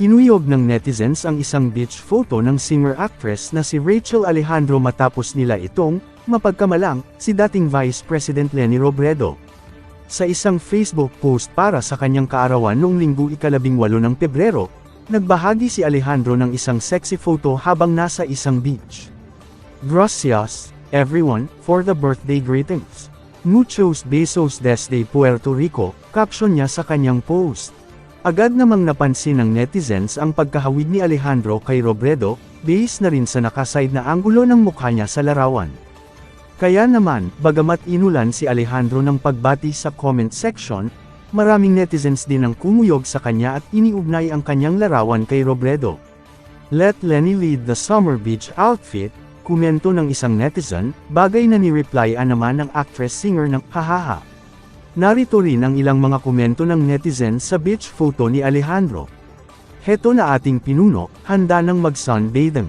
Kinuyog ng netizens ang isang beach photo ng singer-actress na si Rachel Alejandro matapos nila itong, mapagkamalang, si dating Vice President Leni Robredo. Sa isang Facebook post para sa kanyang kaarawan noong linggo ikalabing walo ng Pebrero, nagbahagi si Alejandro ng isang sexy photo habang nasa isang beach. Gracias, everyone, for the birthday greetings. Muchos besos desde Puerto Rico, caption niya sa kanyang post. Agad namang napansin ng netizens ang pagkahawig ni Alejandro kay Robredo, based na rin sa nakaside na anggulo ng mukha niya sa larawan. Kaya naman, bagamat inulan si Alejandro ng pagbati sa comment section, maraming netizens din ang kumuyog sa kanya at iniugnay ang kanyang larawan kay Robredo. Let Lenny lead the summer beach outfit, komento ng isang netizen, bagay na ni-replyan naman ng actress-singer ng hahaha. Narito rin ang ilang mga komento ng netizens sa beach photo ni Alejandro. Heto na ating pinuno, handa ng mag-sunbathing.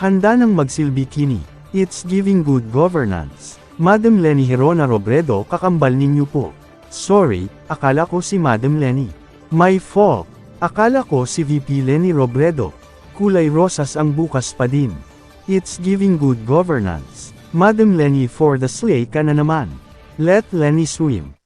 Handa ng magsilbikini. It's giving good governance. Madam Lenny Herona Robredo kakambal ninyo po. Sorry, akala ko si Madam Lenny. My fault. Akala ko si VP Lenny Robredo. Kulay rosas ang bukas pa din. It's giving good governance. Madam Lenny for the slay ka na naman. Let Lenny swim.